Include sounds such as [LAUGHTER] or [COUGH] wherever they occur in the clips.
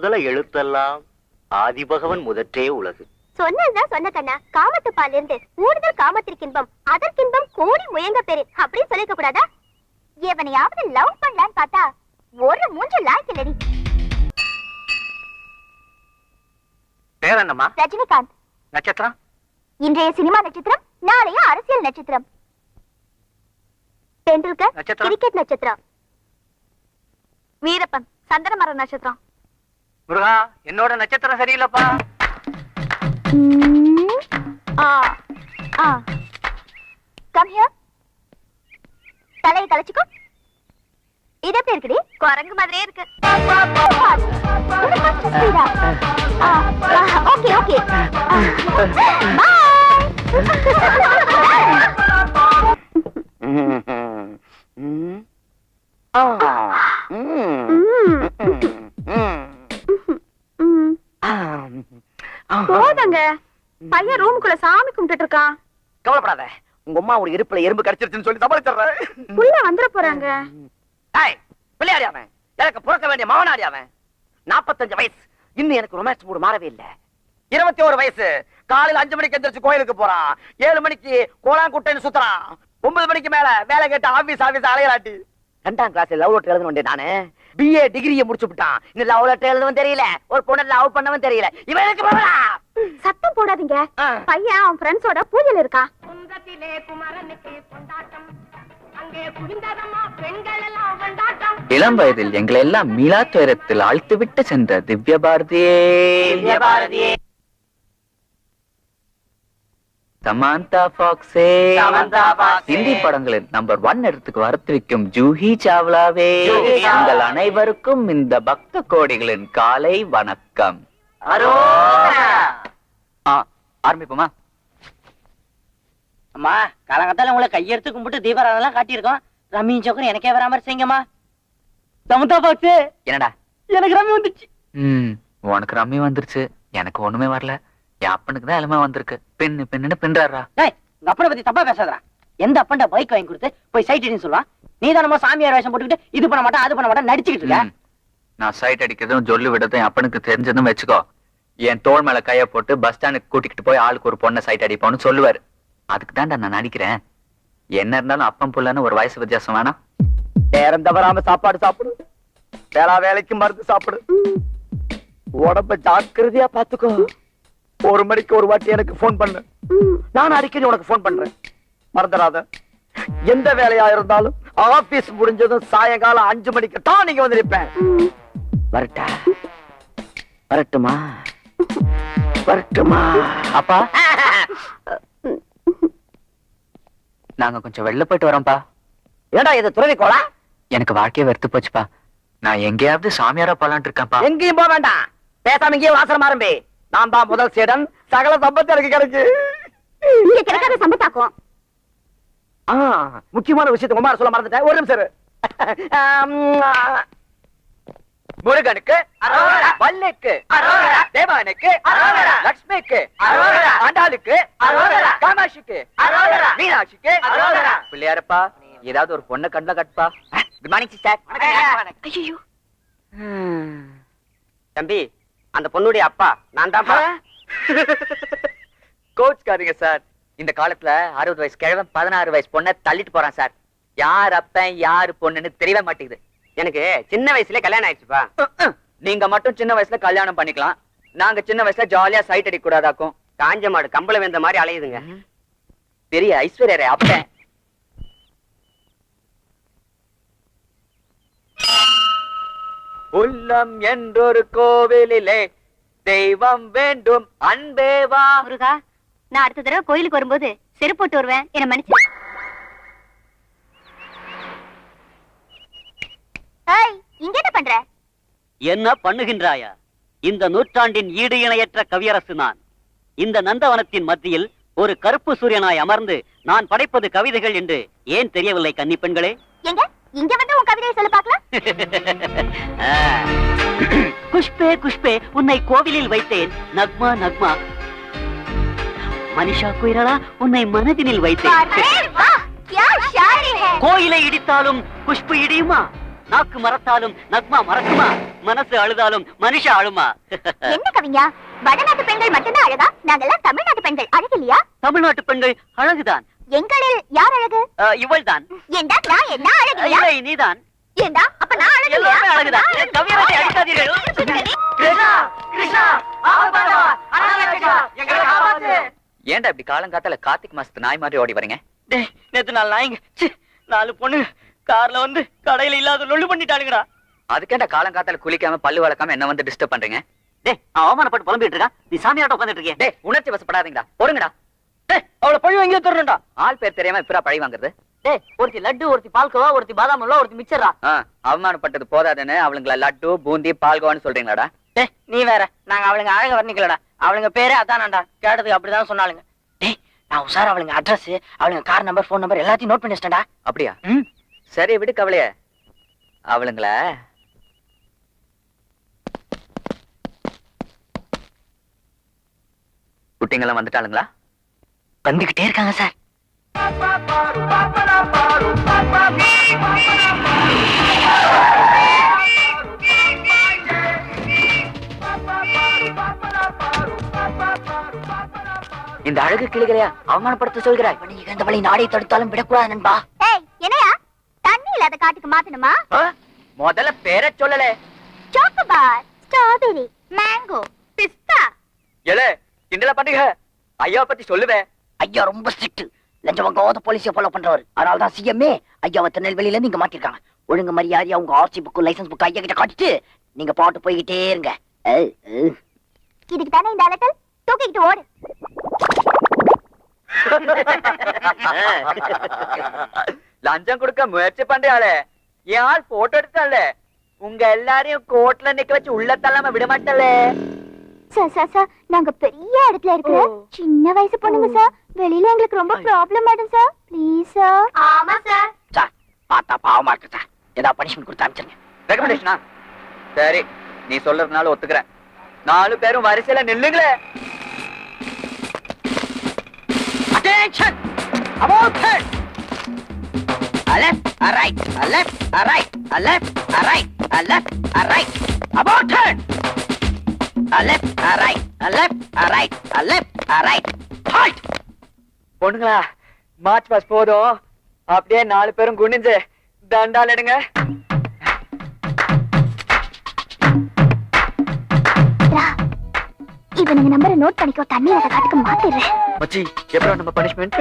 முதல எழுத்தெல்லாம் ஆதிபகவன் முதற்றே உலகு. சொன்னதுதான் சொன்ன கண்ணா. காமத்து பால் இருந்து கூடுதல் காமத்திற்கின்பம் அதற்கின்பம் கோடி முயங்க பெரு. அப்படின்னு சொல்லிக்க கூடாதா? எவனையாவது லவ் பண்ணலான்னு பார்த்தா ஒரு மூன்று லாய்க்கு இல்லடி. பேர் என்னம்மா ரஜினிகாந்த். நட்சத்திரம். இன்றைய சினிமா நட்சத்திரம் நாளைய அரசியல் நட்சத்திரம். டெண்டுல்கர் நட்சத்திரம்? கிரிக்கெட் நட்சத்திரம். வீரப்பன் சந்தனமர நட்சத்திரம். முருகா என்னோட நட்சத்திரம் சரியில்லப்பா. கம் ஹியர் தலையை கலைச்சுக்கோ. இது எப்படி இருக்குடி? குரங்கு மாதிரியே இருக்கு. Okay okay. போதங்க. பையன் ரூமுக்குள்ள சாமி கும்பிட்டு இருக்கான். கவலைப்படாத. உங்க அம்மா ஒரு இடுப்புல எறும்பு கடிச்சிருச்சுன்னு சொல்லி சமாளிச்சிடுறேன். உள்ள வந்துட போறாங்க. ஏய் பிள்ளையாடி அவன். எனக்கு பிறக்க வேண்டிய மகனாடி அவன். நாற்பத்தஞ்சு வயசு. இன்னும் எனக்கு ரொமான்ஸ் மூடு மாறவே இல்ல. இருபத்தி ஒரு வயசு. காலையில அஞ்சு மணிக்கு எந்திரிச்சு கோயிலுக்கு போறான். ஏழு மணிக்கு கோலாங்குட்டைன்னு சுத்துறான். ஒன்பது மணிக்கு மேல வேலை கேட்டு ஆபீஸ் ஆபீஸ் அலையலாட்டி. ரெண்டாம் கிளாஸ் லவ் லெட்டர் எழுதணும் நானு. பிஏ டிகிரியை முடிச்சு விட்டான். இன்னும் லவ் லெட்டர் எழுதவும் தெரியல. ஒரு பொண்ணை லவ் பண்ணவும் தெரியல. இவனுக்கு போகலா சத்தம் போடாதீங்க. பையன் அவன் ஃப்ரெண்ட்ஸோட பூஜையில இருக்கான். குன்றத்திலே குமரனுக்கு கொண்டாட்டம். அங்கே குவிந்ததம்மா பெண்கள் எல்லாம் கொண்டாட்டம். இளம் வயதில் எங்களை எல்லாம் மீளா துயரத்தில் ஆழ்த்திவிட்டு சென்ற திவ்ய பாரதியே. பாரதியே. சமாந்தா ஃபாக்ஸே சமந்தா ஃபாக்ஸே. ஹிந்தி படங்களில் நம்பர் ஒன் இடத்துக்கு வரத்து வைக்கும் ஜூஹி சாவ்லாவே. உங்கள் அனைவருக்கும் இந்த பக்த கோடிகளின் காலை வணக்கம். ஆரம்பிப்போமா? அம்மா காலங்கத்தால உங்களை கையெடுத்து கும்பிட்டு தீபாராதெல்லாம் காட்டியிருக்கோம். ரம்மியும் சோக்கரும் எனக்கே வராம செய்யுங்கம்மா சமுதா பாக்ஸ் என்னடா? எனக்கு ரம்மி வந்துச்சு. உனக்கு ரம்மி வந்துருச்சு. எனக்கு ஒண்ணுமே வரல. என் அப்பனுக்கு தான் எல்லாமே வந்திருக்கு. பின்னு பின்னுன்னு பின்றாரா டேய் உங்க அப்பனை பத்தி தப்பா பேசாதடா. எந்த அப்பன்டா பைக் வாங்கி கொடுத்து போய் சைட் அடின்னு சொல்லுவான்? நீ தானமா சாமியார் வேஷம் போட்டுக்கிட்டு இது பண்ண மாட்டேன் அது பண்ண மாட்டேன் நடிச்சுக்கிட்டு இருக்க. நான் சைட் அடிக்கிறதும் ஜொல்லு விடுறதும் என் அப்பனுக்கு தெரிஞ்சதும் வச்சுக்கோ. என் தோள் மேல கைய போட்டு பஸ் ஸ்டாண்டுக்கு கூட்டிக்கிட்டு போய் ஆளுக்கு ஒரு பொண்ணை சைட் அடிப்போம்னு சொல்லுவாரு. அதுக்கு தான்டா நான் நடிக்கிறேன். என்ன இருந்தாலும் அப்பன் புள்ளன்னு ஒரு வயசு வித்தியாசம் வேணாம். நேரம் தவறாம சாப்பாடு சாப்பிடு. வேளா வேலைக்கு மருந்து சாப்பிடு. உடம்ப ஜாக்கிரதையா பாத்துக்கோ. ஒரு மணிக்கு ஒரு வாட்டி எனக்கு போன் பண்ணு. நான் அடிக்கடி உனக்கு போன் பண்றேன். மறந்துடாத. எந்த வேலையா இருந்தாலும் ஆபீஸ் முடிஞ்சதும் சாயங்காலம் அஞ்சு மணிக்கு தான் நீங்க வந்து வரட்டா. வரட்டுமா? வரட்டுமா? அப்பா. நாங்க கொஞ்சம் வெளில போயிட்டு வரோம்ப்பா. ஏடா இது துறவி கோலா? எனக்கு வாழ்க்கைய வெறுத்து போச்சுப்பா. நான் எங்கேயாவது சாமியாரா போலான்ட்டு இருக்கேன்ப்பா. எங்கேயும் போக வேண்டாம். பேசாம இங்கேயே வாசனம் ஆரம்பி நான் தான் முதல் சீடன். சகல சம்பத்து எனக்கு கிடைச்சு. இங்க கிடைக்காத சம்பத்தாக்கும். ஆ, முக்கியமான விஷயத்தை உமார சொல்ல மறந்துட்டேன். ஒரு நிமிஷம். முருகனுக்கு வல்லுக்கு தேவானுக்கு லக்ஷ்மிக்கு ஆண்டாளுக்கு காமாட்சிக்கு மீனாட்சிக்கு பிள்ளையாரப்பா ஏதாவது ஒரு பொண்ணை கண்ணுல கட்டுப்பா குட் மார்னிங் சிஸ்டர் ஐயோ தம்பி அந்த பொண்ணுடைய அப்பா. நான் தான் கோச்காதீங்க சார். இந்த காலத்துல அறுபது வயசு கிழவன் பதினாறு வயசு பொண்ணை தள்ளிட்டு போறான் சார். யார் அப்பன் யாரு பொண்ணுன்னு தெரியவே மாட்டேங்குது. எனக்கு சின்ன வயசுல கல்யாணம் ஆயிடுச்சுப்பா. நீங்க மட்டும் சின்ன வயசுல கல்யாணம் பண்ணிக்கலாம். நாங்க சின்ன வயசுல ஜாலியா சைட் அடிக்க கூடாதாக்கும் காஞ்ச மாடு கம்பளம் வெந்த மாதிரி அலையுதுங்க. பெரிய ஐஸ்வர்யரே அப்பன். உள்ளம் என்றொரு கோவிலிலே தெய்வம் வேண்டும். அன்பேவா முருகா நான் அடுத்த தடவை கோயிலுக்கு வரும்போது செருப்பு போட்டு வருவேன். என்ன மன்னிச்சு. ஏய் இங்க என்ன பண்ற? என்ன பண்ணுகின்றாயா? இந்த நூற்றாண்டின் ஈடு இணையற்ற கவியரசு நான். இந்த நந்தவனத்தின் மத்தியில் ஒரு கருப்பு சூரியனாய் அமர்ந்து நான் படைப்பது கவிதைகள் என்று ஏன் தெரியவில்லை கன்னி பெண்களே? எங்க? இங்க வந்து உன் கவிதையை சொல்ல பாக்கலாம் [LAUGHS] குஷ்பே குஷ்பே உன்னை கோவிலில் வைத்தேன். நக்மா நக்மா. மனிஷா குயிரலா உன்னை மனதினில் வைத்தேன். கோயிலை இடித்தாலும் குஷ்பு இடியுமா? நாக்கு மறத்தாலும் நக்மா மறக்குமா? மனசு அழுதாலும் மனுஷா அழுமா? [LAUGHS] என்ன கவிஞா? வடநாட்டு பெண்கள் மட்டும்தான் அழகா நாங்கெல்லாம் தமிழ்நாட்டு பெண்கள். அழகு இல்லையா தமிழ்நாட்டு பெண்கள் அழகுதான். எங்களில் யார் அழகு? அஹ், இவள்தான். ஏண்டா நான் என்ன அழகு இல்லை நீதான். ஏண்டா அப்ப நான் அழகு எல்லாமே அழகுதான். கவியரசை அடிக்காதீர்கள். கிருஷ்ணா கிருஷ்ணா அனாதை கிருஷ்ணா எங்களை காப்பாத்து. ஏன்டா இப்படி காலங்காத்தால கார்த்திக் மாசத்து நாய் மாதிரி ஓடி வரீங்க? டேய் நேத்து நாலு நாய்ங்க. ச்சீ, நாலு பொண்ணு கார்ல வந்து கடையில இல்லாத லொல்லு பண்ணிட்டானுங்கடா அதுக்கேண்டா காலங்காத்தால குளிக்காம பல்லு வளர்க்காம என்ன வந்து டிஸ்டர்ப் பண்றீங்க? டேய் அவமானப்பட்டு புலம்பிட்டு இருக்கான். நீ சாமியாட்டம் உட்காந்துட்டு இருக்கிய. டேய் உணர்ச்சி வசப்படாதீங்கடா. பொறுங்கடா. அவளை பழி வாங்கி தரணும்டா ஆள் பேர் தெரியாம இப்பரா பழி வாங்குறது. டேய் ஒருத்தி லட்டு ஒருத்தி பால்கோவா ஒருத்தி பாதாம் அல்வா ஒருத்தி மிச்சரா ஆ, அவமானப்பட்டது போதாதுன்னு அவளுங்கள லட்டு பூந்தி பால்கோவான்னு சொல்றீங்களாடா. டேய் நீ வேற. நாங்க அவளுங்க அழக வர்ணிக்கலடா. அவளுங்க பேரே அதானாண்டா கேட்டதுக்கு அப்படிதான் சொன்னாளுங்க. டேய் நான் உசார் அவளுங்க அட்ரஸ் அவளுங்க கார் நம்பர் ஃபோன் நம்பர் எல்லாத்தையும் நோட் பண்ணி வச்சிட்டேன்டா. அப்படியா. சரி விடு கவலைய. அவளுங்கள. குட்டிங்கெல்லாம் வந்துட்டாளுங்களா? வந்துகிட்டே இருக்காங்க சார். இந்த அழகு கிளிகளையா அவமானப்படுத்த சொல்கிறாய்? நீ இழந்த வழி நாடை தடுத்தாலும் விடக்கூடாது நண்பா. ஏய் என்னையா? தண்ணி இல்லாத காட்டுக்கு மாத்தணுமா? முதல்ல பேரை சொல்லல. சாக்கோபார் ஸ்ட்ராபெரி மேங்கோ பிஸ்தா எல கிண்டல பண்ணுங்க ஐயா பத்தி சொல்லுவேன். ஐயா ரொம்ப ஸ்ட்ரிக்ட் லஞ்சம் வாங்காத போலீஸை ஃபாலோ பண்றவர். அதனால தான் சிஎம்ஏ ஐயாவை திருநெல்வேலியில இருந்து இங்க மாத்திருக்காங்க. ஒழுங்கு மரியாதையா உங்க ஆர்சி புக்கு லைசன்ஸ் புக் ஐயா கிட்ட காட்டிட்டு நீங்க பாட்டு போய்கிட்டே இருங்க. இதுக்கு தானே இந்த அலட்டல் தூக்கிக்கிட்டு ஓடு. லஞ்சம் கொடுக்க முயற்சி பண்றாளே என் ஆள் போட்டோ எடுத்தால உங்க எல்லாரையும் கோர்ட்ல நிக்க வச்சு உள்ள தள்ளாம விட மாட்டலே சார் சார் சார் நாங்க பெரிய இடத்துல இருக்கிற சின்ன வயசு பொண்ணுங்க சார் வெளியில எங்களுக்கு ரொம்ப ப்ராப்ளம் ஆயிடும் சார் ப்ளீஸ் சார் ஆமா சார் சார் பார்த்தா பாவமா இருக்கு சார் ஏதாவது பனிஷ்மெண்ட் கொடுத்து அனுப்பிச்சிருங்க. ரெக்கமெண்டேஷனா சரி நீ சொல்றதுனால ஒத்துக்கிறேன். நாலு பேரும் வரிசையில நில்லுங்களே. Attention about head left right left right left right left right about head left right left right left right halt பொண்ணுங்களா மார்ச் பாஸ் போதும். அப்படியே நாலு பேரும் குனிஞ்சு தண்டால் எடுங்க. இவனுங்க நம்பரை நோட் பண்ணிக்கோ தண்ணி இல்லாத காட்டுக்கு மாத்திடுறேன். மச்சி எப்பறம் நம்ம punishment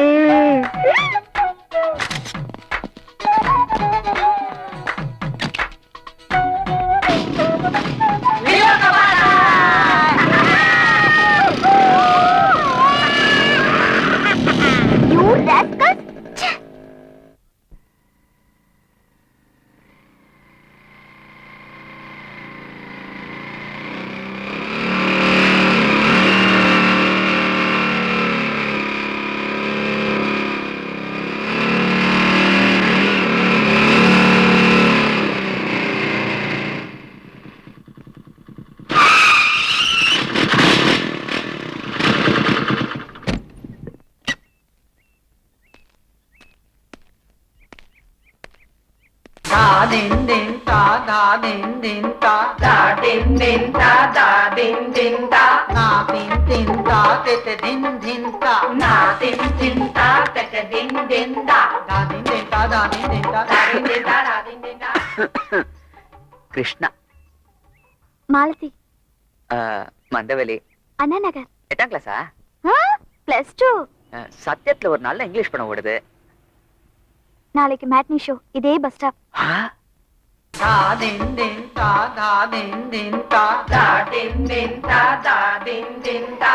din din da da din din da da din din da da din din da na din din da te te din din da na din din da te te din din da da din din da da din din da da din din da da din din da Krishna Malathi Mandaveli Anna Nagar எட்டாம் கிளாஸா plus two சத்தியத்துல ஒரு நல்ல English படம் ஓடுது நாளைக்கு matinee show இதே bus stop din da na din din da te te din din da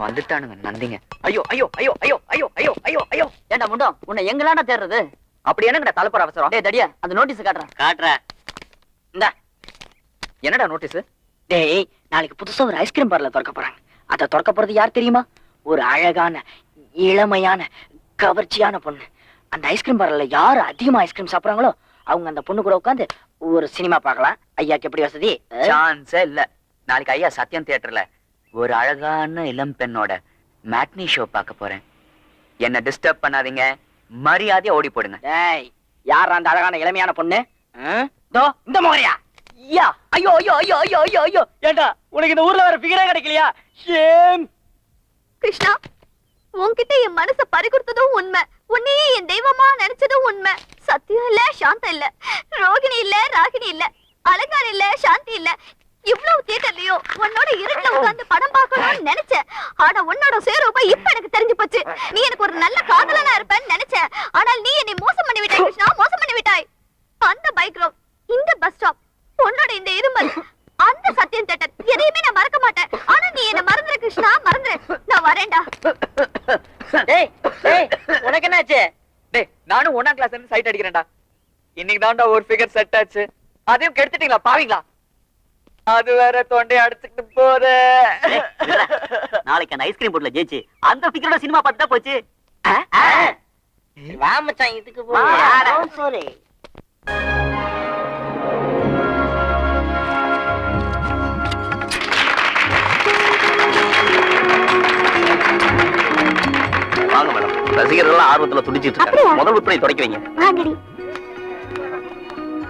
வந்துட்டானுங்க நந்திங்க ஐயோ ஐயோ ஐயோ ஐயோ ஐயோ ஐயோ ஐயோ ஐயோ ஏண்டா முண்டம் உன்னை எங்களாண்டா தேடுறது அப்படி என்னங்கடா தலைப்புற அவசரம் டேய் தடியா அந்த நோட்டீஸ் காட்டுறேன் காட்டுறேன் இந்தா என்னடா நோட்டீஸ் டேய் நாளைக்கு புதுசா ஒரு ஐஸ்கிரீம் பார்லர் திறக்க போறாங்க. அத திறக்க போறது யார் தெரியுமா? ஒரு அழகான இளமையான கவர்ச்சியான பொண்ணு. அந்த ஐஸ்கிரீம் பார்லர்ல யாரு அதிகமா ஐஸ்கிரீம் சாப்பிடுறாங்களோ அவங்க அந்த பொண்ணு கூட உட்காந்து ஒரு சினிமா பார்க்கலாம். ஐயாக்கு எப்படி வசதி? சான்ஸே இல்ல. நாளைக்கு ஐயா சத்யம் தியேட்டர்ல ஒரு அழகான இளம் பெண்ணோட மேட்னி ஷோ பார்க்க போறேன். என்ன டிஸ்டர்ப் பண்ணாதீங்க. மரியாதையா ஓடி போடுங்க. யார் அந்த அழகான இளமையான பொண்ணு? இந்த முகரையா? ஐயா ஐயோ ஐயோ ஐயோ ஐயோ ஐயோ ஐயோ. ஏண்டா உனக்கு இந்த ஊர்ல வேற ஃபிகரே கிடைக்கலையா? ஷேம். கிருஷ்ணா உன்கிட்ட என் மனச பறிகொடுத்ததும் உண்மை. உன்னையே என் தெய்வமா நினைச்சதும் உண்மை. சத்தியம் இல்ல சாந்தம் இல்ல. ரோகிணி இல்ல ராகினி இல்ல. அலங்காரம் இல்ல சாந்தி இல்ல. இவ்வளவு தியேட்டர்லயும் உன்னோட இருட்டுல உட்கார்ந்து படம் பார்க்கணும்னு நினைச்சேன். ஆனா உன்னோட சேரூப இப்ப எனக்கு தெரிஞ்சு போச்சு. நீ எனக்கு ஒரு நல்ல காதலனா இருப்பேன்னு நினைச்சேன். ஆனால் நீ என்னை மோசம் பண்ணி விட்டாய் கிருஷ்ணா. மோசம் பண்ணி விட்டாய் அந்த பைக் ரோட் இந்த பஸ் ஸ்டாப் உன்னோட இந்த இருமல் அந்த சத்தியம் தேட்டர் எதையுமே நான் மறக்க மாட்டேன். ஆனா நீ என்ன மறந்துரு கிருஷ்ணா மறந்துரு. நான் வரேன்டா. டேய் டேய் உனக்கு என்னாச்சு? டேய் நானும் ஒண்ணாம் கிளாஸ் இருந்து சைட் அடிக்கிறேன்டா. இன்னைக்கு தான்டா ஒரு ஃபிகர் செட் ஆச்சு. அதையும் கெடுத்துட்டீங்களா பாவீங்களா? அது வேற தொண்டை அடிச்சுக்கிட்டு போதே நாளைக்கு அந்த ஐஸ்கிரீம் போட்ல ஜெயிச்சு அந்த ஃபிகரோட சினிமா பார்த்து தான் போச்சு. வா மச்சான் இதுக்கு போ. சாரி வாங்க மேடம். ரசிகர்கள் ஆர்வத்துல துடிச்சிட்டு? இருக்காங்க. முதல் உட்படை தொடக்கி வைங்க. வாங்கடி.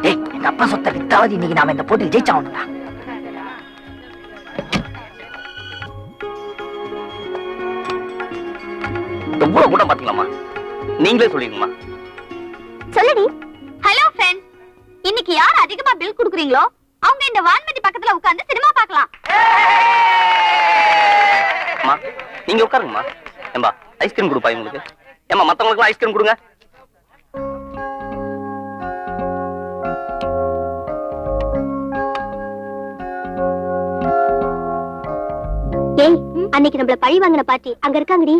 டேய் எங்க அப்பா சொத்த வித்தாவது இன்னைக்கு நாம இந்த போட்டியில் ஜெயிச்சாகணும்டா. எவ்வளவு கூட்டம் பாத்தீங்களாமா நீங்களே சொல்லிருங்கம்மா சொல்லுடி. ஹலோ ஃப்ரெண்ட் இன்னைக்கு யார் அதிகமா பில் குடுக்குறீங்களோ அவங்க இந்த வான்மதி பக்கத்துல உட்கார்ந்து சினிமா பார்க்கலாம். நீங்க உட்காருங்கம்மா. ஏம்பா ஐஸ்கிரீம் கொடுப்பா இவங்களுக்கு. ஏமா மத்தவங்களுக்கு ஐஸ்கிரீம் கொடுங்க. அன்னைக்கு நம்மள பழி வாங்கின பார்ட்டி அங்க இருக்காங்கடி.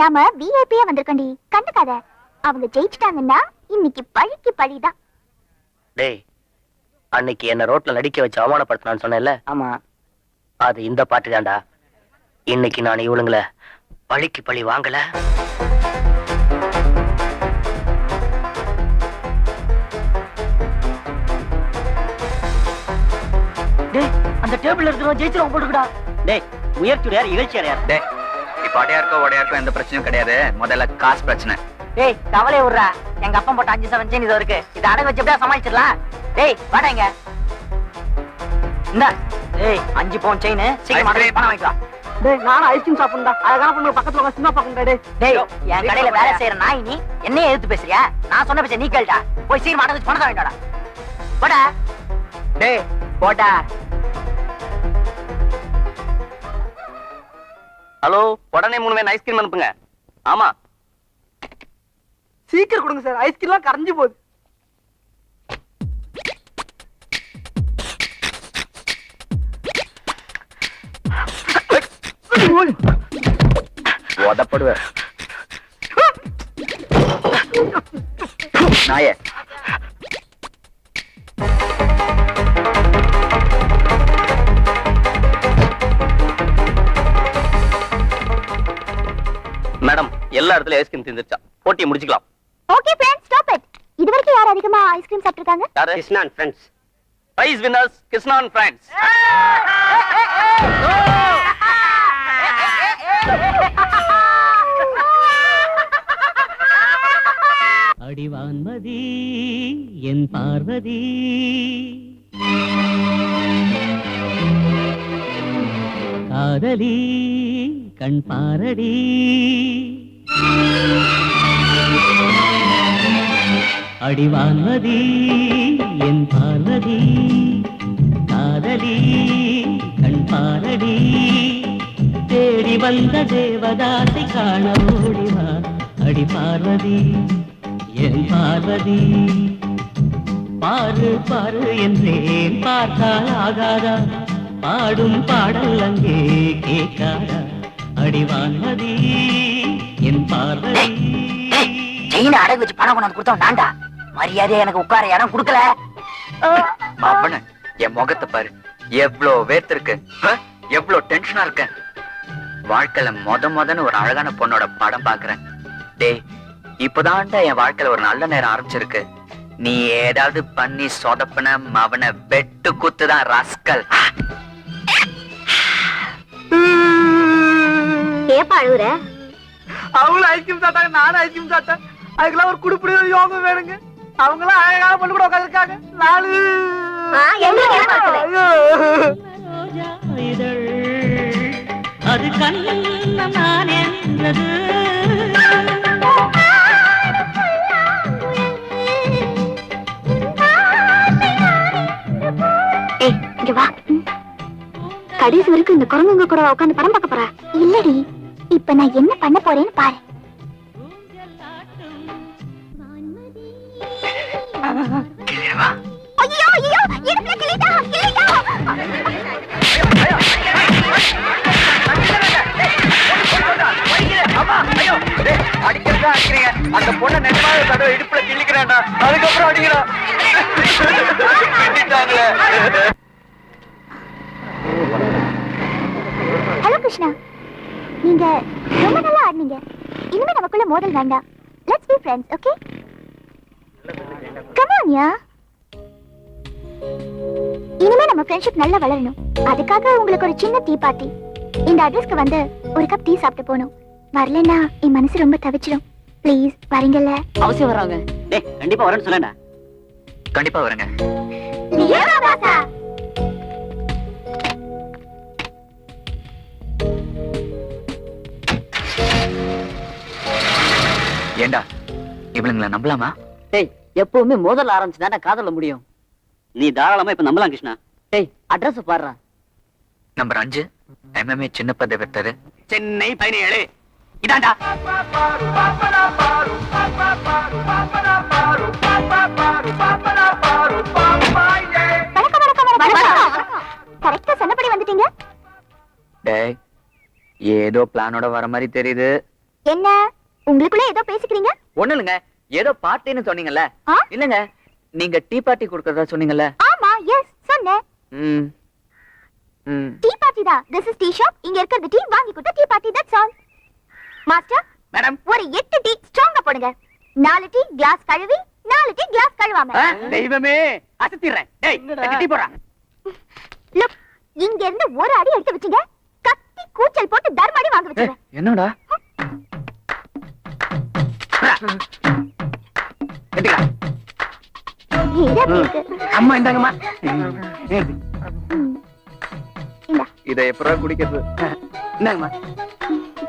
நாம விஐபியா வந்திருக்கோண்டி. கண்டுக்காத. அவங்க ஜெயிச்சிட்டாங்கன்னா இன்னைக்கு பழிக்கு பழிதான். டேய் அன்னைக்கு என்ன ரோட்ல நடிக்க வச்சு அவமானப்படுத்தினான்னு சொன்னேன்ல? ஆமா. அது இந்த பாட்டு தான்டா. இன்னைக்கு நான் இவளுங்கள பழிக்கு பழி வாங்கல. டேய் அந்த டேபிள்ல இருக்கிறவன் ஜெயிச்சிரும் போட்டுக்கடா. டேய் முயற்சி யார் இகழ்ச்சி யார்? டேய் இப்ப அடையா இருக்கோ உடையா இருக்கோ எந்த பிரச்சனையும் கிடையாது. முதல்ல காசு பிரச்சனை. டேய் கவலை விடுறா. எங்க அப்பா போட்ட அஞ்சு செவன் செயின் இது இருக்கு. இதை அடகு வச்சு எப்படியா சமாளிச்சிடலாம்? டேய் வாடா இங்க. இந்த. டேய் அஞ்சு பவுன் செயின் சீக்கிரம் பணம் வாங்கிக்கலாம். டேய் நானும் ஐஸ்கிரீம் சாப்பிடுறா அழகான பொண்ணு பக்கத்துல உட்கார்ந்து சினிமா பாக்கணும் டேய். டேய் என் கடையில வேலை செய்யற நாய் நீ என்னைய எதிர்த்து பேசுறியா? நான் சொன்ன பேச நீ கேள்டா. போய் பணத்தை வாங்கிட்டாடா போடா. டேய் போடா. ஹலோ உடனே மூணு வேணும் ஐஸ்கிரீம் அனுப்புங்க. ஆமா. சீக்கிரம் கொடுங்க சார். ஐஸ்கிரீம்லாம் கரைஞ்சு போகுது. உதப்படுவேன். நாயே. மேடம் எல்லா இடத்துலயும் ஐஸ்கிரீம் தீர்ந்துருச்சா போட்டியை முடிச்சுக்கலாம். ஓகே ஃப்ரெண்ட்ஸ் ஸ்டாப் இட் இதுவரைக்கும் யார் அதிகமா ஐஸ்கிரீம் சாப்பிட்டிருக்காங்க? யாரு? Krishnan friends prize winners Krishnan friends Vadivanmathi என் பார்வதி. காதலி கண் பாரடி. அடிவான்மதி என் பார்வதி. காதலி கண் பாரடி. தேடி வந்த தேவதாசை காண ஓடிவா அடி பார்வதி. என் பார்வதி பாரு பாரு என்றேன் பார்த்தால் ஆகாதா? பாடும் பாடல் அங்கே கேட்காதா? அடிவான்மதி என் பார்வதி. செயினை அடகு வச்சு பணம் கொண்டாந்து கொடுத்தவன் நான்டா. மரியாதையா எனக்கு உட்கார இடம் கொடுக்கல. அவன என் முகத்தை பாரு. எவ்வளவு வேர்த்திருக்கு ஆ? எவ்வளவு டென்ஷனா இருக்கேன் வாழ்க்கையில மொத மொதன்னு ஒரு அழகான பொண்ணோட படம் பாக்குறேன் டேய் இப்பதான்டா என் வாழ்க்கையில ஒரு நல்ல நேரம் ஆரம்பிச்சிருக்கு. நீ ஏதாவது பண்ணி சொதப்பின அவனை வெட்டு குத்துதான் ரஸ்கல். ஏப்பா அழுகுற அவங்களும் ஐஸ்கிரீம் சாப்பிட்டாங்க நானும் ஐஸ்கிரீம் சாப்பிட்டேன். அதுக்கெல்லாம் ஒரு குடுப்பிடி யோகம் வேணுங்க. அவங்களாம் அழகான பொண்ணு கூட உட்காந்துருக்காங்க நாலு. அது கண்ணம் நான் என்றது. கடைசி வரைக்கும் இந்த குரங்குங்க கூட உட்காந்து படம் பார்க்க போறா இல்லடி இப்ப நான் என்ன பண்ண போறேன்னு பாரு ஐயோ ஐயோ இடுப்புல அடிக்கிறதா அடிக்கிறீங்க. அந்த பொண்ணை நிஜமாவே ஒரு தடவை இடுப்புல கிள்ளிக்கிறேன்டா. அதுக்கப்புறம் அடிக்கிறான். கிள்ளிட்டாங்களே. ஹலோ கிருஷ்ணா நீங்க ரொம்ப நல்லா ஆடுனீங்க. இனிமே நமக்குள்ள மோதல் வேண்டாம். Let's be friends okay come on yeah இனிமே நம்ம ஃப்ரெண்ட்ஷிப் நல்லா வளரணும். அதுக்காக உங்களுக்கு ஒரு சின்ன டீ பார்ட்டி இந்த அட்ரஸ்க்கு வந்து ஒரு கப் டீ சாப்பிட்டு போகணும். வரலன்னா என் மனசு ரொம்ப தவிச்சிடும் ப்ளீஸ் வரீங்கல்ல? அவசியம் வர்றாங்க டேய் கண்டிப்பா வரேன்னு சொல்லடா கண்டிப்பா வருங்க. ஏண்டா? இவளுங்களை நம்பலாமா? டேய் எப்பவுமே மோதல் ஆரம்பிச்சுதானே காதல முடியும். நீ தாராளமா இப்ப நம்பலாம் கிருஷ்ணா. டேய் அட்ரஸ் பாடுறா நம்பர் அஞ்சு எம்எம்ஏ சின்ன பதவி சென்னை பதினேழு. இதாண்டா. வணக்கம் வணக்கம் வணக்கம் கரெக்டா சொன்னபடி வந்துட்டீங்க? டேய் ஏதோ பிளானோட வர மாதிரி தெரியுது. என்ன? உங்களுக்குள்ள ஏதோ பேசிக்கிறீங்க? ஒண்ணு இல்லைங்க. ஏதோ பார்ட்டின்னு சொன்னீங்கல்ல? இல்லங்க. நீங்க டீ பார்ட்டி கொடுக்கறதா சொன்னீங்கல்ல. ஆமா எஸ் சொன்னேன். ம். ம். டீ பார்ட்டி தான். திஸ் இஸ் டீ ஷாப் இங்க இருக்கிறது டீ வாங்கி கொடுத்த tea party that's all master madam ஒரு எட்டு டீ ஸ்ட்ராங்கா போடுங்க. நாலு டீ கிளாஸ் கழுவி நாலு டீ கிளாஸ் கழுவாம. தெய்வமே அசத்திடுறேன். டேய் டீ போடுறா லுக் இங்க இருந்து ஒரு அடி எடுத்து வச்சீங்க. கத்தி கூச்சல் போட்டு தர்மடி வாங்க வச்சிருவேன் என்னடா? அம்மா இந்தாங்கம்மா. இதை எப்படா குடிக்கிறது? இந்தாங்கம்மா.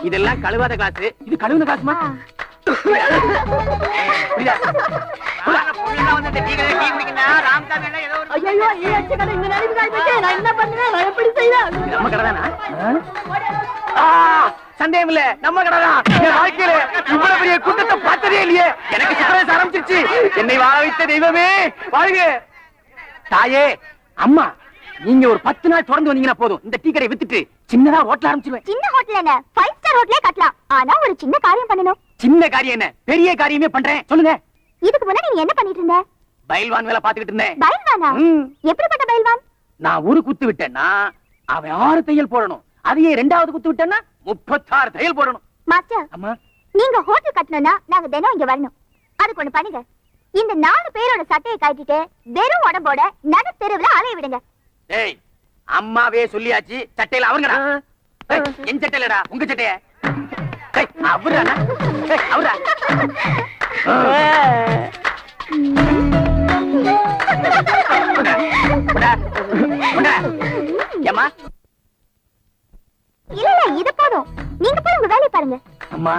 இதெல்லாம் கழுவாத கிளாஸ் இது கழுவுன கிளாஸ்மா ஆ. புரியுதா? புரியுதா? இது நம்ம சந்தேகம் இல்ல நம்ம கடைதான் என் வாழ்க்கையில இவ்வளவு பெரிய கூட்டத்தை பார்த்ததே இல்லையே. எனக்கு சித்திரவதை ஆரம்பிச்சிருச்சு. என்னை வாழ வைத்த தெய்வமே. வாழ்க. தாயே அம்மா நீங்க ஒரு பத்து நாள் தொடர்ந்து வந்தீங்கன்னா போதும். இந்த டீ கடையை வித்துட்டு சின்னதா ஹோட்டல் ஆரம்பிச்சிருவேன். சின்ன ஹோட்டல் என்ன? ஃபைவ் ஸ்டார் ஹோட்டலே கட்டலாம். ஆனா ஒரு சின்ன காரியம் பண்ணணும். சின்ன காரியம் என்ன? பெரிய காரியமே பண்றேன். சொல்லுங்க. இதுக்கு முன்னாடி நீ என்ன பண்ணிட்டு இருந்த? பயில்வான் வேலை பாத்துக்கிட்டு இருந்தேன். பயில்வானா ம். எப்படிப்பட்ட பயில்வான் நான் ஒரு குத்து விட்டேன்னா அவன் ஆறு தையல் போடணும். அதையே ரெண்டாவது குத்து விட்டேன்னா முப்பத்தாறு தையல் போடணும். மாஸ்டர் அம்மா. நீங்க ஹோட்டல் கட்டணும்னா நாங்க தினம் இங்க வரணும். அதுக்கு ஒண்ணு பண்ணுங்க. இந்த நாலு பேரோட சட்டையை கட்டிட்டு வெறும் உடம்போட நடு தெருவுல அலைய விடுங்க. டேய் அம்மாவே சொல்லியாச்சு சட்டையில அவருங்கடா. ஏய், என் சட்டையிலடா உங்க சட்டைய. ஏய், அவருடா. ஏய், உடா. ஏம்மா இல்ல இல்ல இது போதும் நீங்க போய் உங்க வேலையை பாருங்க அம்மா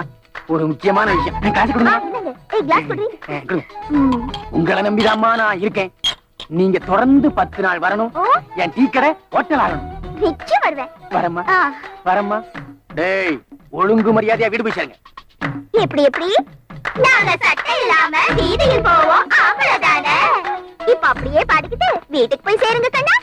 ஒரு முக்கியமான விஷயம் என் காசு கொடுங்க. ஏய் கிளாஸ் குடி. உங்களை நம்பிதாம்மா நான் இருக்கேன் நீங்க தொடர்ந்து பத்து நாள் வரணும் என் டீ கடை ஹோட்டல் ஆகணும் நிச்சயம் வருவேன் வரம்மா வரம்மா டேய் ஒழுங்கு மரியாதையா வீடு போய் சேருங்க எப்படி எப்படி நாங்க சட்டை இல்லாம வீதியில் போவோம் அவ்வளவுதானே இப்ப அப்படியே பாடிக்கிட்டு வீட்டுக்கு போய் சேருங்க கண்ணா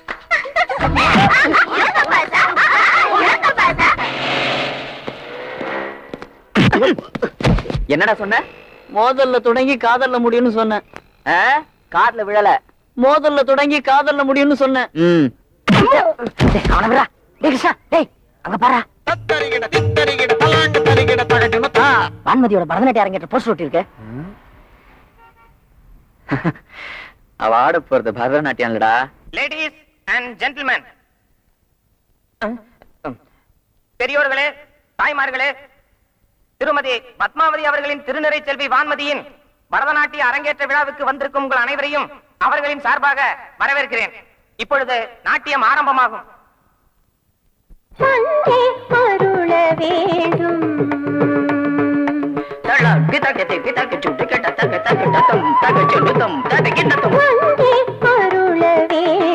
என்னடா சொன்ன? மோதல்ல தொடங்கி காதல்ல முடியும்னு சொன்னேன்? காதுல விழல. மோதல்ல தொடங்கி காதல்ல முடியும்னு சொன்னேன் வான்மதியோட பரதநாட்டிய அரங்கேற்ற போஸ்டர் ஒட்டி இருக்கு அவ ஆட போறது பரதநாட்டியம் இல்லடா லேடிஸ் அண்ட் ஜென்டில்மேன் பெரியோர்களே தாய்மார்களே திருமதி பத்மாவதி அவர்களின் திருநிறை செல்வி வான்மதியின் பரதநாட்டிய அரங்கேற்ற விழாவுக்கு வந்திருக்கும் உங்கள் அனைவரையும் அவர்களின் சார்பாக வரவேற்கிறேன். இப்பொழுது நாட்டியம் ஆரம்பமாகும். தந்தை அருள வேண்டும். தந்தை அருள வேண்டும்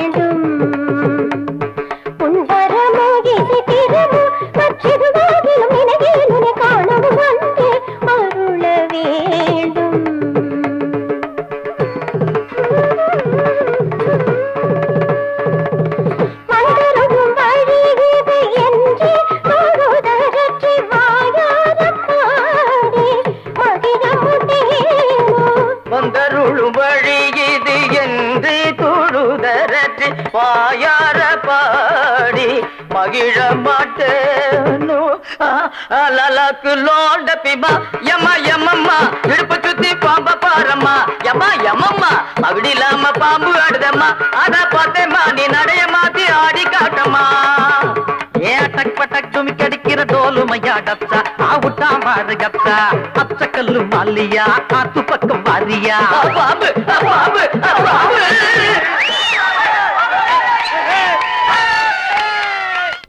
ஆவுட்டா மாறு கப்சா அச்ச கல்லு மல்லியா ஆத்து பக்கம் வாரியா. பாம்பு பாம்பு பாம்பு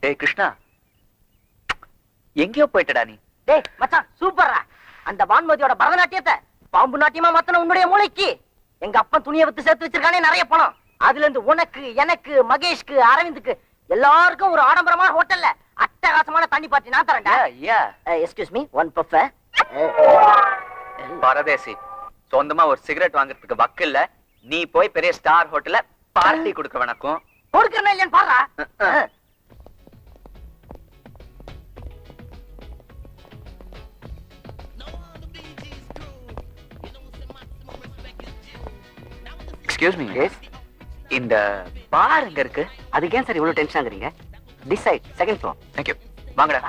டேய் கிருஷ்ணா. எங்கேயோ போயிட்டடா நீ. டேய் மச்சான் சூப்பர்ரா. அந்த வான்மதியோட பரதநாட்டியத்தை பாம்பு நாட்டியமா மாத்தன உன்னுடைய மூளைக்கு. எங்க அப்பன் துணியை வித்து சேர்த்து வச்சிருக்கானே நிறைய பணம். அதுல இருந்து உனக்கு எனக்கு மகேஷ்க்கு அரவிந்துக்கு எல்லாருக்கும் ஒரு ஆடம்பரமான ஹோட்டல்ல அட்டகாசமான தண்ணி பாட்டி நான் தரேன்டா. எக்ஸ்கியூஸ் மீ ஒன் பஃப் பரதேசி சொந்தமா ஒரு சிகரெட் வாங்குறதுக்கு வக்கு இல்ல நீ போய் பெரிய ஸ்டார் ஹோட்டல்ல பார்ட்டி கொடுக்க வணக்கம். கொடுக்கறேன் இல்லையான்னு பாருடா. எக்ஸ்கியூஸ் மீ இந்த பார் எங்க இருக்கு? அதுக்கு ஏன் சார் இவ்வளவு டென்ஷன் ஆகுறீங்க? Decide second floor thank you வாங்கடா.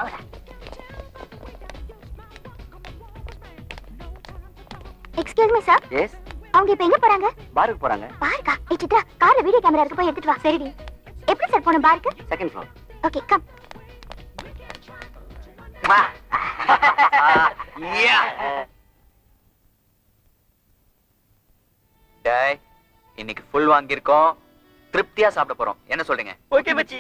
எக்ஸ்கியூஸ் மீ சார் எஸ் அவங்க இப்ப எங்க போறாங்க? பாருக்கு போறாங்க. பாருக்கா ஏ சித்ரா கார்ல வீடியோ கேமரா இருக்கு போய் எடுத்துட்டு வா. சரிடி. எப்படி சார் போணும் பாருக்கு செகண்ட் ஃப்ளோர் ஓகே கம் டேய் இன்னைக்கு ஃபுல் வாங்கியிருக்கோம். திருப்தியா சாப்பிட போறோம். என்ன சொல்றீங்க? ஓகே மச்சி.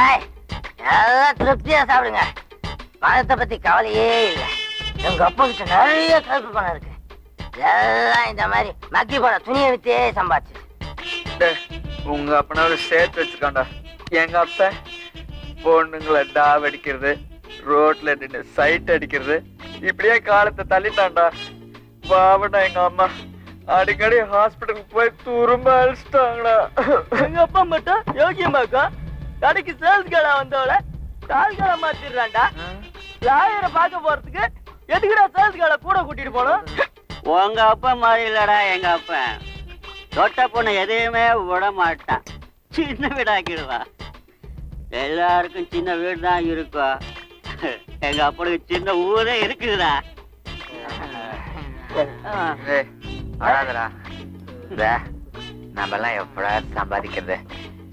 எல்லாம் திருப்தியா சாப்பிடுங்க. பணத்தை பத்தி கவலையே இல்லை. எங்க அப்பா கிட்ட நிறைய கருப்பு பணம் இருக்கு. எல்லாம் இந்த மாதிரி மக்கி போன துணியை வித்தே சம்பாதிச்சு. டேய், உங்க அப்பனாவது சேர்த்து வச்சுக்காண்டா எங்க அப்ப பொண்ணுங்களை டாவ் அடிக்கிறது ரோட்ல நின்னு சைட் அடிக்கிறது இப்படியே காலத்தை தள்ளிட்டான்டா. பாவனா எங்க அம்மா. அடிக்கடி ஹாஸ்பிட்டலுக்கு போய் துரும்ப அழிச்சிட்டாங்கடா எங்க அப்பா மட்டும் யோகியமாக்கா கடைக்கு சேல்ஸ் கடை வந்தவள கால் கடை மாத்திடுறான்டா லாயரை பார்க்க போறதுக்கு எதுக்குடா சேல்ஸ் கடை கூட கூட்டிட்டு போனோம் உங்க அப்பா மாதிரி இல்லடா எங்க அப்பா. தொட்ட பொண்ணு எதையுமே விட மாட்டான். சின்ன வீடாக்கிடுவா எல்லாருக்கும் சின்ன வீடு தான் இருக்கும். எங்க அப்பனுக்கு சின்ன ஊரே இருக்குதுடா. ஏய், அழாதடா டே, நம்மலாம் எப்படா சம்பாதிக்கிறது?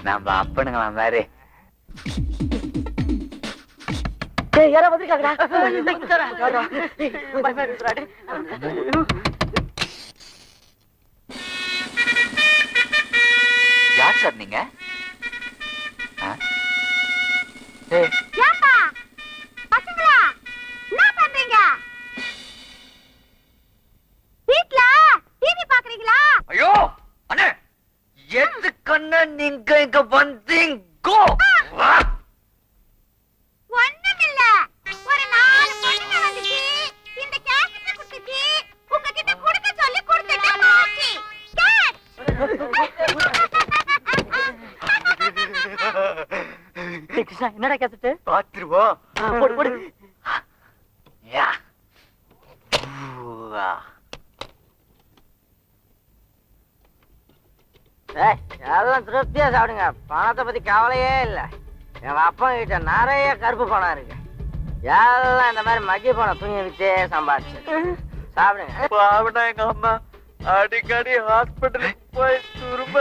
நம்ம அப்பனுங்களா மாதிரி யாரோ வந்திருக்காங்கடா. யார் சார் நீங்க? ஐயோ அண்ணே எதுக்கு நீங்க இங்க வந்தீங்கோ? கேத்துட்டு பாத்துருவோம் போடு போடு. எல்லாம் திருப்தியா சாப்பிடுங்க. பணத்தை பத்தி கவலையே இல்லை. எங்க அப்பா கிட்ட நிறைய கருப்பு பணம் இருக்கு. எல்லாம் இந்த மாதிரி மக்கிய பணம் துணியை வித்தே சம்பாதிச்சு சாப்பிடுங்க. அம்மா? அடிக்கடி ஹாஸ்பிட்டலுக்கு போய் துரும்ப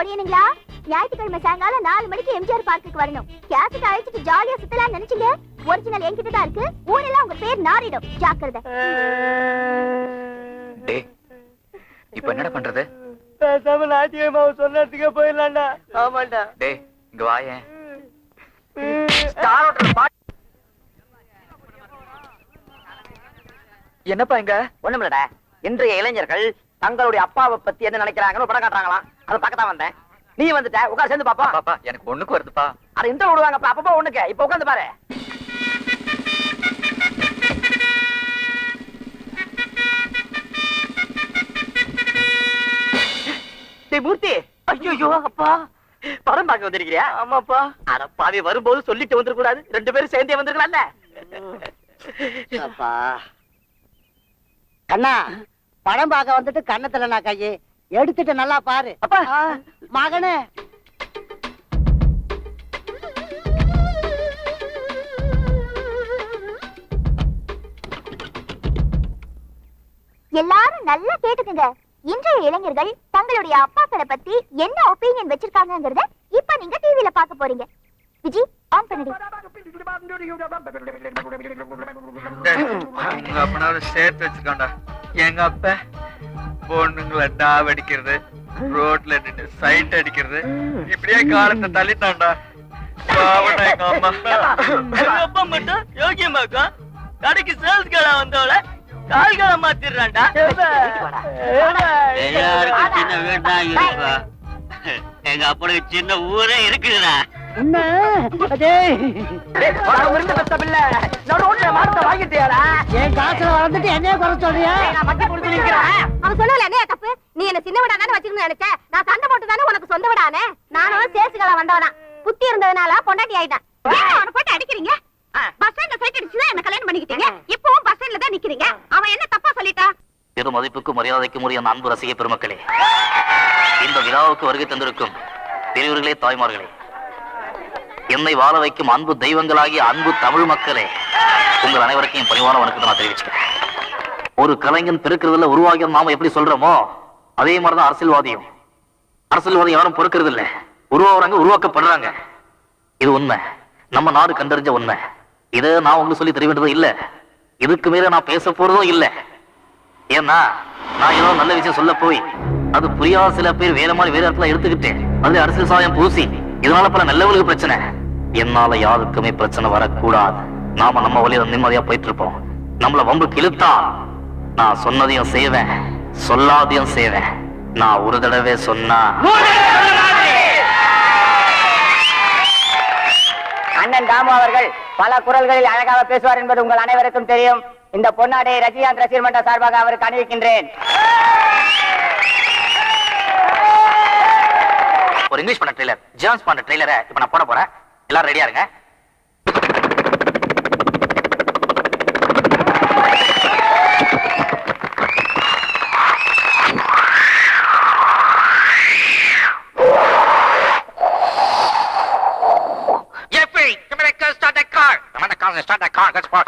பொடியனுங்களா ஞாயிற்றுக்கிழமை சாயங்காலம் நாலு மணிக்கு எம்ஜிஆர் பார்க்குக்கு வரணும். கேசட் அழைச்சிட்டு ஜாலியா சுத்தலாம் நினைச்சீங்க? ஒரிஜினல் என்கிட்ட தான் இருக்கு. ஊரெல்லாம் உங்க பேர் நாரிடும். ஜாக்கிரதை. இப்போ என்னடா பண்றது? பேசாம நாட்டியம்மாவை சொன்னதுக்கே போயிடலாம்டா. ஆமாண்டா. டேய் இங்க வாயேன் ஸ்டார் ஹோட்டல் பாட்டு என்னப்பா இங்க? ஒண்ணுமில்லடா. இன்றைய இளைஞர்கள் தங்களுடைய அப்பாவை பத்தி என்ன நினைக்கிறாங்கன்னு ஒரு படம் காட்டுறாங்களாம். அதை பார்க்க தான் வந்தேன். நீ வந்துட்ட உட்கார் சேர்ந்து பாப்பா பாப்பா எனக்கு ஒண்ணுக்கு வருதுப்பா. அதை இன்டர் விடுவாங்கப்பா அப்பப்போ ஒண்ணுக்கு. இப்ப உட்காந்து பாரு. மூர்த்தி. ஐயோ. அப்பா படம் பார்க்க வந்திருக்கிறியா? ஆமாப்பா. அட பாவி வரும்போது சொல்லிட்டு வந்துடக்கூடாது ரெண்டு பேரும் சேர்ந்தே வந்திருக்கலாம்ல. அப்பா. கண்ணா படம் பார்க்க வந்துட்டு கண்ணத்துல நான் கையே எடுத்துட்டு நல்லா பாரு. அப்பா. மகனே. எல்லாரும் நல்லா கேட்டுக்குங்க. இன்றைய இளைஞர்கள் தங்களுடைய அப்பாக்களை பத்தி என்ன ஒப்பீனியன் வச்சிருக்காங்கங்கறத இப்ப நீங்க டிவில பார்க்க போறீங்க. விஜி ஆன் எங்க சேர்த்து வச்சிருக்கான்டா எங்க அப்ப பொண்ணுங்களை டாவ் அடிக்கிறது ரோட்ல நின்று சைட் அடிக்கிறது. இப்படியே காலத்தை தள்ளிட்டான்டா. எங்க அம்மா. எங்க அப்பா மட்டும் யோகியமாக்கா கடைக்கு சேல்ஸ் கடை வந்தவள கால் கடை மாத்திடுறான்டா எல்லாருக்கும் சின்ன வீடு தான் இருக்குப்பா எங்க அப்பனுக்கு சின்ன ஊரே இருக்குதுடா. இருந்த வாங்கிட்டியாடா? என் காசுல வளர்ந்துட்டு என்னைய குறை சொல்றியா? நான் மட்டி கொடுத்து நிக்கிறேன். அவன் சொல்லல என்ன தப்பு? நீ என்ன சின்ன விடா தானே வச்சிருந்தேன் நினைச்ச? நான் சண்டை போட்டு தானே உனக்கு சொந்த விடானே? நானும் சேசுகள வந்தவனா புத்தி இருந்ததுனால பொண்டாட்டி ஆயிட்டேன். அவனை போட்டு அடிக்கிறீங்க? பஸ் ஸ்டாண்ட்ல சைட் அடிச்சுதான் என்ன கல்யாணம் பண்ணிக்கிட்டீங்க. இப்பவும் பஸ் ஸ்டாண்ட்ல தான் நிக்கிறீங்க. அவன் என்ன தப்பா சொல்லிட்டா? பெரும் மதிப்புக்கும் மரியாதைக்கும் உரிய அந்த அன்பு ரசிக பெருமக்களே இந்த விழாவுக்கு வருகை தந்திருக்கும் பெரியவர்களே தாய்மார்களே என்னை வாழ வைக்கும் அன்பு தெய்வங்களாகிய அன்பு தமிழ் மக்களே உங்கள் அனைவருக்கும் என் பணிவான வணக்கத்தை நான் தெரிவிச்சுக்கிறேன். ஒரு கலைஞன் பிறக்கிறதுல உருவாகி நாம எப்படி சொல்றோமோ அதே மாதிரிதான் அரசியல்வாதியும். அரசியல்வாதி யாரும் பொறுக்கிறது இல்லை உருவாகிறாங்க உருவாக்கப்படுறாங்க. இது உண்மை. நம்ம நாடு கண்டறிஞ்ச உண்மை. இதை நான் உங்களுக்கு சொல்லி தெரிய வேண்டியதும் இதுக்கு மேல நான் பேச போறதும் இல்லை. ஏன்னா நான் ஏதோ நல்ல விஷயம் சொல்ல போய் அது புரியாத சில பேர் வேற மாதிரி வேற இடத்துல எடுத்துக்கிட்டு அதுல அரசியல் சாயம் பூசி இதனால பல நல்லவங்களுக்கு பிரச்சனை. என்னால யாருக்குமே பிரச்சனை வரக்கூடாது. நாம நம்ம வழியில நிம்மதியா போயிட்டு இருப்போம் நம்மள வம்புக்கு இழுத்தா நான் சொன்னதையும் செய்வேன் சொல்லாதையும் செய்வேன். நான் ஒரு தடவை சொன்னா அண்ணன் தாமு அவர்கள் பல குரல்களில் அழகாக பேசுவார் என்பது உங்கள் அனைவருக்கும் தெரியும். இந்த பொன்னாடை ரஜினிகாந்த் ரசிகர் மன்ற சார்பாக அவருக்கு அணிவிக்கின்றேன். ஒரு இங்கிலீஷ் பண்ண ட்ரெய்லர் ஜேம்ஸ் பண்ண ட்ரெய்லரை இப்ப நான் போட போறேன். எல்லாரும் ரெடியா இருங்க go start that car. Come on, the car, start that car. Let's park.